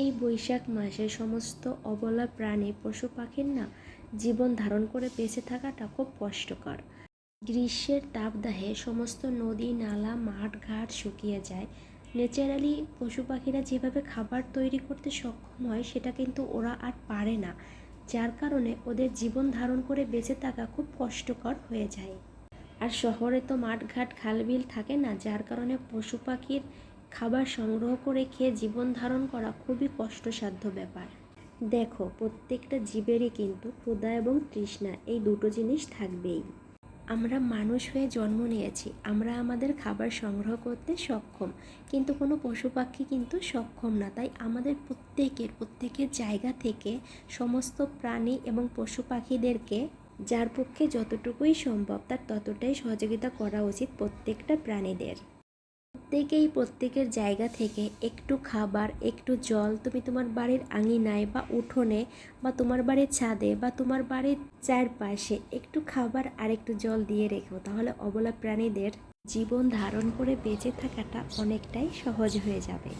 এই বৈশাখ মাসে সমস্ত অবলা প্রাণী পশু পাখির না জীবন ধারণ করে বেঁচে থাকাটা খুব কষ্টকর। গ্রীষ্মের তাপদাহে সমস্ত নদী, নালা, মাঠ, ঘাট শুকিয়ে যায়। ন্যাচারালি পশু পাখিরা যেভাবে খাবার তৈরি করতে সক্ষম হয়, সেটা কিন্তু ওরা আর পারে না, যার কারণে ওদের জীবন ধারণ করে বেঁচে থাকা খুব কষ্টকর হয়ে যায়। আর শহরে তো মাঠ মাঠঘাট খালবিল থাকে না, যার কারণে পশু পাখির খাবার সংগ্রহ করে খেয়ে জীবন ধারণ করা খুবই কষ্টসাধ্য ব্যাপার। দেখো, প্রত্যেকটা জীবেরই কিন্তু ক্ষুধা এবং তৃষ্ণা এই দুটো জিনিস থাকবেই। আমরা মানুষ হয়ে জন্ম নিয়েছি, আমরা আমাদের খাবার সংগ্রহ করতে সক্ষম, কিন্তু কোনো পশু পাখি কিন্তু সক্ষম না। তাই আমাদের প্রত্যেকের প্রত্যেকের জায়গা থেকে সমস্ত প্রাণী এবং পশু পাখিদেরকে যার পক্ষে যতটুকুই সম্ভব, তার ততটাই সহযোগিতা করা উচিত প্রত্যেকটা প্রাণীদের। প্রত্যেকেই প্রত্যেকের জায়গা থেকে একটু খাবার, একটু জল তুমি তোমার বাড়ির আঙিনায় বা উঠোনে বা তোমার বাড়ির ছাদে বা তোমার বাড়ির চারপাশে একটু খাবার আর একটু জল দিয়ে রেখো। তাহলে অবলা প্রাণীদের জীবন ধারণ করে বেঁচে থাকাটা অনেকটাই সহজ হয়ে যাবে।